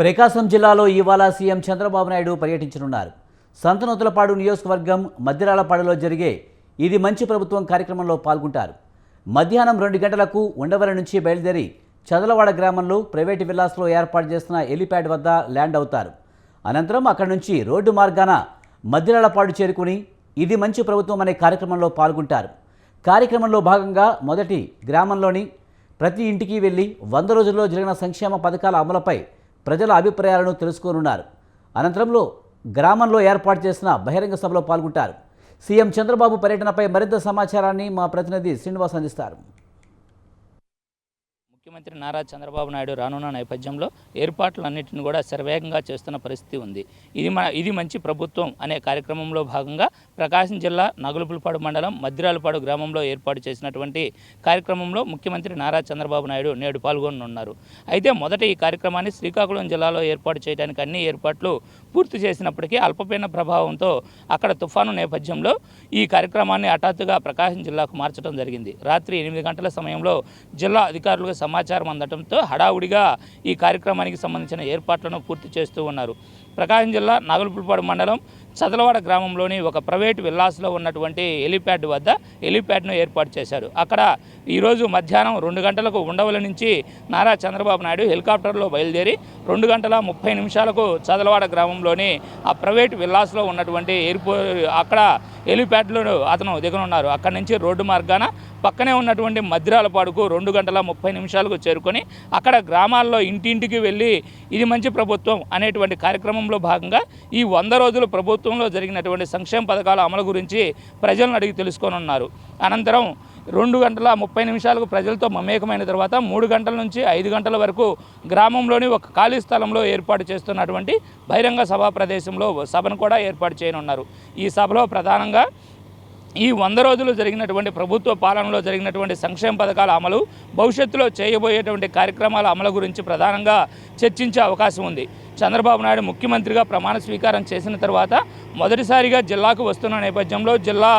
ప్రకాశం జిల్లాలో ఇవాళ సీఎం చంద్రబాబు నాయుడు పర్యటించనున్నారు. సంతనూతలపాడు నియోజకవర్గం మద్దిరాలపాడులో జరిగే ఇది మంచి ప్రభుత్వం కార్యక్రమంలో పాల్గొంటారు. మధ్యాహ్నం రెండు గంటలకు ఉండవల నుంచి బయలుదేరి చదలవాడ గ్రామంలో ప్రైవేటు విల్లాస్లో ఏర్పాటు చేసిన ఎలిప్యాడ్ వద్ద ల్యాండ్ అవుతారు. అనంతరం అక్కడి నుంచి రోడ్డు మార్గాన మద్దిరాలపాడు చేరుకుని ఇది మంచి ప్రభుత్వం అనే కార్యక్రమంలో పాల్గొంటారు. కార్యక్రమంలో భాగంగా మొదటి గ్రామంలోని ప్రతి ఇంటికి వెళ్ళి వంద రోజుల్లో జరిగిన సంక్షేమ పథకాల అమలుపై ప్రజల అభిప్రాయాలను తెలుసుకోనున్నారు. అనంతరంలో గ్రామంలో ఏర్పాటు చేసిన బహిరంగ సభలో పాల్గొంటారు. సీఎం చంద్రబాబు పర్యటనపై మరింత సమాచారాన్ని మా ప్రతినిధి శ్రీనివాస్ అందిస్తారు. ముఖ్యమంత్రి నారా చంద్రబాబు నాయుడు రానున్న నేపథ్యంలో ఏర్పాట్లన్నింటిని కూడా శరవేగంగా చేస్తున్న పరిస్థితి ఉంది. ఇది మన ఇది మంచి ప్రభుత్వం అనే కార్యక్రమంలో భాగంగా ప్రకాశం జిల్లా నగులుపులపాడు మండలం మద్దిరాలపాడు గ్రామంలో ఏర్పాటు చేసినటువంటి కార్యక్రమంలో ముఖ్యమంత్రి నారా చంద్రబాబు నాయుడు నేడు పాల్గొననున్నారు. అయితే మొదట ఈ కార్యక్రమాన్ని శ్రీకాకుళం జిల్లాలో ఏర్పాటు చేయడానికి అన్ని ఏర్పాట్లు పూర్తి చేసినప్పటికీ అల్పపీడన ప్రభావంతో అక్కడ తుఫాను నేపథ్యంలో ఈ కార్యక్రమాన్ని హఠాత్తుగా ప్రకాశం జిల్లాకు మార్చడం జరిగింది. రాత్రి ఎనిమిది గంటల సమయంలో జిల్లా అధికారులకు సమాచారం అందడంతో హడావుడిగా ఈ కార్యక్రమానికి సంబంధించిన ఏర్పాట్లను పూర్తి చేస్తూ ఉన్నారు. ప్రకాశం జిల్లా నాగలపులపాడు మండలం చదలవాడ గ్రామంలోని ఒక ప్రైవేట్ విల్లాస్లో ఉన్నటువంటి హెలిప్యాడ్ వద్ద హెలిప్యాడ్ను ఏర్పాటు చేశారు. అక్కడ ఈరోజు మధ్యాహ్నం రెండు గంటలకు ఉండవల నుంచి నారా చంద్రబాబు నాయుడు హెలికాప్టర్లో బయలుదేరి రెండు గంటల ముప్పై నిమిషాలకు చదలవాడ గ్రామంలోని ఆ ప్రైవేట్ విల్లాస్లో ఉన్నటువంటి ఎయిర్పో అక్కడ హెలిప్యాడ్లో అతను దిగనున్నారు. అక్కడి నుంచి రోడ్డు మార్గాన పక్కనే ఉన్నటువంటి మద్రాలపాడుకు రెండు గంటల ముప్పై నిమిషాలకు చేరుకొని అక్కడ గ్రామాల్లో ఇంటింటికి వెళ్ళి ఇది మంచి ప్రభుత్వం అనేటువంటి కార్యక్రమంలో భాగంగా ఈ వంద రోజులు ప్రభుత్వం ప్రభుత్వంలో జరిగినటువంటి సంక్షేమ పథకాల అమలు గురించి ప్రజలను అడిగి తెలుసుకొని ఉన్నారు అనంతరం రెండు గంటల ముప్పై నిమిషాలకు ప్రజలతో మమేకమైన తర్వాత మూడు గంటల నుంచి ఐదు గంటల వరకు గ్రామంలోని ఒక ఖాళీ స్థలంలో ఏర్పాటు చేస్తున్నటువంటి బహిరంగ సభా ప్రదేశంలో సభను కూడా ఏర్పాటు చేయనున్నారు. ఈ సభలో ప్రధానంగా ఈ వంద రోజులు జరిగినటువంటి ప్రభుత్వ పాలనలో జరిగినటువంటి సంక్షేమ పథకాల అమలు భవిష్యత్తులో చేయబోయేటువంటి కార్యక్రమాల అమలు గురించి ప్రధానంగా చర్చించే అవకాశం ఉంది. చంద్రబాబు నాయుడు ముఖ్యమంత్రిగా ప్రమాణ స్వీకారం చేసిన తర్వాత మొదటిసారిగా జిల్లాకు వస్తున్న నేపథ్యంలో జిల్లా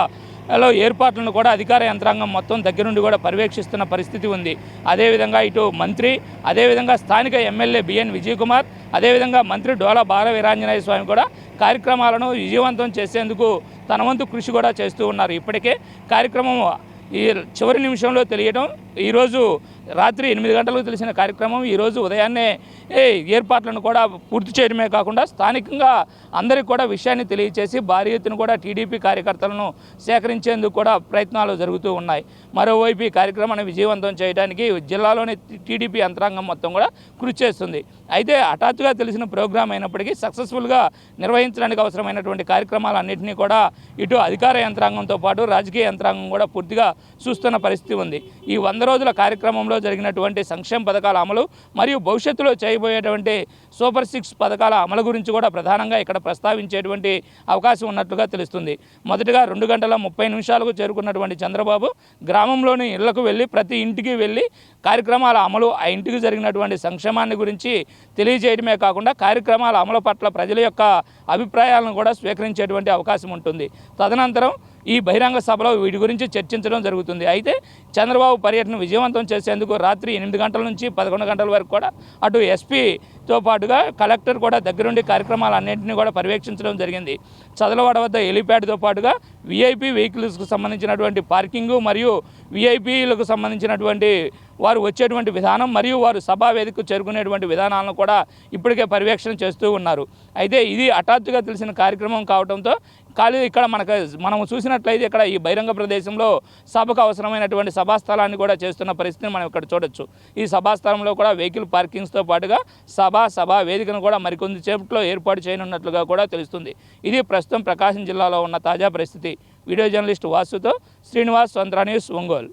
లో ఏర్పాట్లను కూడా అధికార యంత్రాంగం మొత్తం దగ్గరుండి కూడా పర్యవేక్షిస్తున్న పరిస్థితి ఉంది. అదేవిధంగా ఇటు మంత్రి అదేవిధంగా స్థానిక ఎమ్మెల్యే బిఎన్ విజయకుమార్ అదేవిధంగా మంత్రి డోలా బాల వీరాంజనేయ స్వామి కూడా కార్యక్రమాలను విజయవంతం చేసేందుకు తన వంతు కృషి కూడా చేస్తూ ఉన్నారు. ఇప్పటికే కార్యక్రమం ఈ చివరి నిమిషంలో తెలియడం ఈరోజు రాత్రి ఎనిమిది గంటలకు తెలిసిన కార్యక్రమం ఈరోజు ఉదయాన్నే ఏర్పాట్లను కూడా పూర్తి చేయడమే కాకుండా స్థానికంగా అందరికీ కూడా విషయాన్ని తెలియచేసి భారీ ఎత్తున కూడా టీడీపీ కార్యకర్తలను సేకరించేందుకు కూడా ప్రయత్నాలు జరుగుతూ ఉన్నాయి. మరోవైపు ఈ కార్యక్రమాన్ని విజయవంతం చేయడానికి జిల్లాలోని టీడీపీ యంత్రాంగం మొత్తం కూడా కృషి చేస్తుంది. అయితే హఠాత్తుగా తెలిసిన ప్రోగ్రాం అయినప్పటికీ సక్సెస్ఫుల్గా నిర్వహించడానికి అవసరమైనటువంటి కార్యక్రమాలన్నింటినీ కూడా ఇటు అధికార యంత్రాంగంతో పాటు రాజకీయ యంత్రాంగం కూడా పూర్తిగా చూస్తున్న పరిస్థితి ఉంది. ఈ వంద రోజుల కార్యక్రమంలో జరిగినటువంటి సంక్షేమ పథకాల అమలు మరియు భవిష్యత్తులో చేయబోయేటువంటి సూపర్ సిక్స్ పథకాల అమలు గురించి కూడా ప్రధానంగా ఇక్కడ ప్రస్తావించేటువంటి అవకాశం ఉన్నట్లుగా తెలుస్తుంది. మొదటగా రెండు గంటల ముప్పై నిమిషాలకు చేరుకున్నటువంటి చంద్రబాబు గ్రామంలోని ఇళ్ళకు వెళ్ళి ప్రతి ఇంటికి వెళ్ళి కార్యక్రమాల అమలు ఆ ఇంటికి జరిగినటువంటి సంక్షేమాన్ని గురించి తెలియజేయడమే కాకుండా కార్యక్రమాల అమలు పట్ల ప్రజల యొక్క అభిప్రాయాలను కూడా స్వీకరించేటువంటి అవకాశం ఉంటుంది. తదనంతరం ఈ బహిరంగ సభలో వీటి గురించి చర్చించడం జరుగుతుంది. అయితే చంద్రబాబు పర్యటన విజయవంతం చేసేందుకు రాత్రి ఎనిమిది గంటల నుంచి పదకొండు గంటల వరకు కూడా అటు ఎస్పీతో పాటుగా కలెక్టర్ కూడా దగ్గరుండి కార్యక్రమాలన్నింటినీ కూడా పర్యవేక్షించడం జరిగింది. చదలవాడ వద్ద హెలిప్యాడ్తో పాటుగా విఐపి వెహికల్స్కు సంబంధించినటువంటి పార్కింగు మరియు విఐపీలకు సంబంధించినటువంటి వారు వచ్చేటువంటి విధానం మరియు వారు సభా వేదికకు చేరుకునేటువంటి విధానాలను కూడా ఇప్పటికే పర్యవేక్షణ చేస్తూ ఉన్నారు. అయితే ఇది హఠాత్తుగా తెలిసిన కార్యక్రమం కావడంతో ఖాళీ ఇక్కడ మనకు మనం చూసినట్లయితే ఇక్కడ ఈ బహిరంగ ప్రదేశంలో సభకు అవసరమైనటువంటి సభా స్థలాన్ని కూడా చేస్తున్న పరిస్థితిని మనం ఇక్కడ చూడొచ్చు. ఈ సభా స్థలంలో కూడా వెహికల్ పార్కింగ్స్తో పాటుగా సభ సభా వేదికను కూడా మరికొంది సేపట్లో ఏర్పాటు చేయనున్నట్లుగా కూడా తెలుస్తుంది. ఇది ప్రస్తుతం ప్రకాశం జిల్లాలో ఉన్న తాజా పరిస్థితి. వీడియో జర్నలిస్ట్ వాసుతో శ్రీనివాస్ స్వంత్ర న్యూస్ ఒంగోలు.